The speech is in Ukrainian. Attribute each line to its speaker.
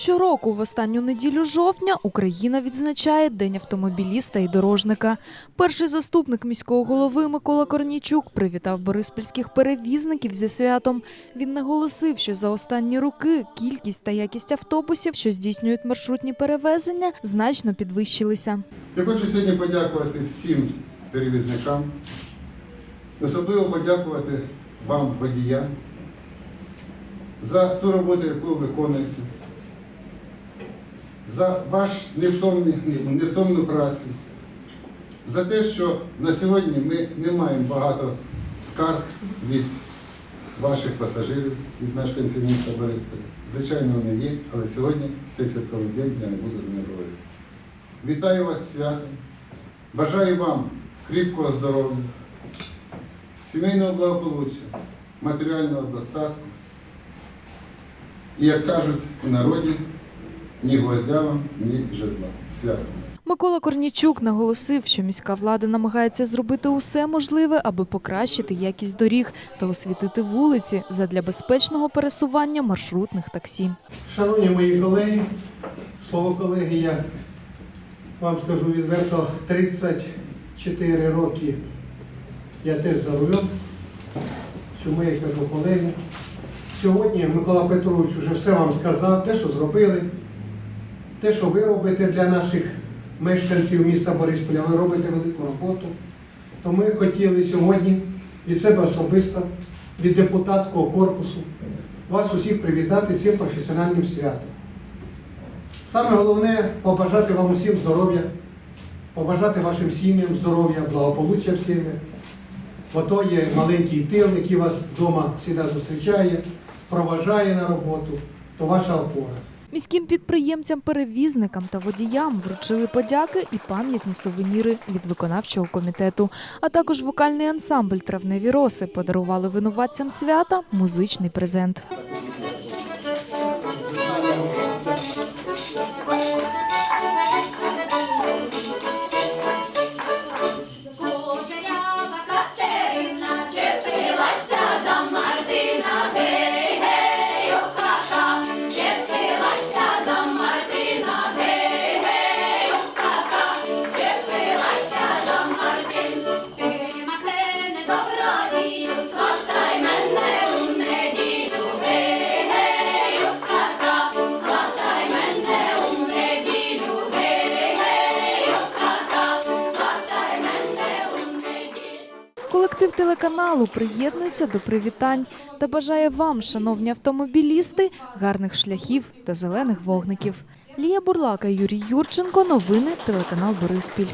Speaker 1: Щороку в останню неділю жовтня Україна відзначає День автомобіліста і дорожника. Перший заступник міського голови Микола Корнійчук привітав бориспільських перевізників зі святом. Він наголосив, що за останні роки кількість та якість автобусів, що здійснюють маршрутні перевезення, значно підвищилися.
Speaker 2: Я хочу сьогодні подякувати всім перевізникам, особливо подякувати вам, водіям, за ту роботу, яку ви виконуєте, за ваш невтомний, невтомну працю, за те, що на сьогодні ми не маємо багато скарг від ваших пасажирів, від мешканців міста Борисполя. Звичайно, вони є, але сьогодні цей святковий день я не буду за них говорити. Вітаю вас з святом. Бажаю вам кріпкого здоров'я, сімейного благополуччя, матеріального достатку. І як кажуть у народі, ні гвоздява, ні жезла. Свято.
Speaker 1: Микола Корнійчук наголосив, що міська влада намагається зробити усе можливе, аби покращити якість доріг та освітити вулиці задля безпечного пересування маршрутних таксі.
Speaker 3: Шановні мої колеги, слово колеги, я вам скажу відверто, 34 роки я теж за рулем. Чому я кажу колеги? Сьогодні Микола Петрович вже все вам сказав, те, що зробили, те, що ви робите для наших мешканців міста Борисполя, ви робите велику роботу. То ми хотіли сьогодні від себе особисто, від депутатського корпусу, вас усіх привітати цим професіональним святом. Саме головне побажати вам усім здоров'я, побажати вашим сім'ям здоров'я, благополуччя в сім'ях. Бо то є маленький тил, який вас вдома завжди зустрічає, проважає на роботу, то ваша опора.
Speaker 1: Міським підприємцям, перевізникам та водіям вручили подяки і пам'ятні сувеніри від виконавчого комітету. А також вокальний ансамбль Травневі роси подарували винуватцям свята музичний презент. Колектив телеканалу приєднується до привітань та бажає вам, шановні автомобілісти, гарних шляхів та зелених вогників. Лія Бурлака, Юрій Юрченко. Новини телеканал Бориспіль.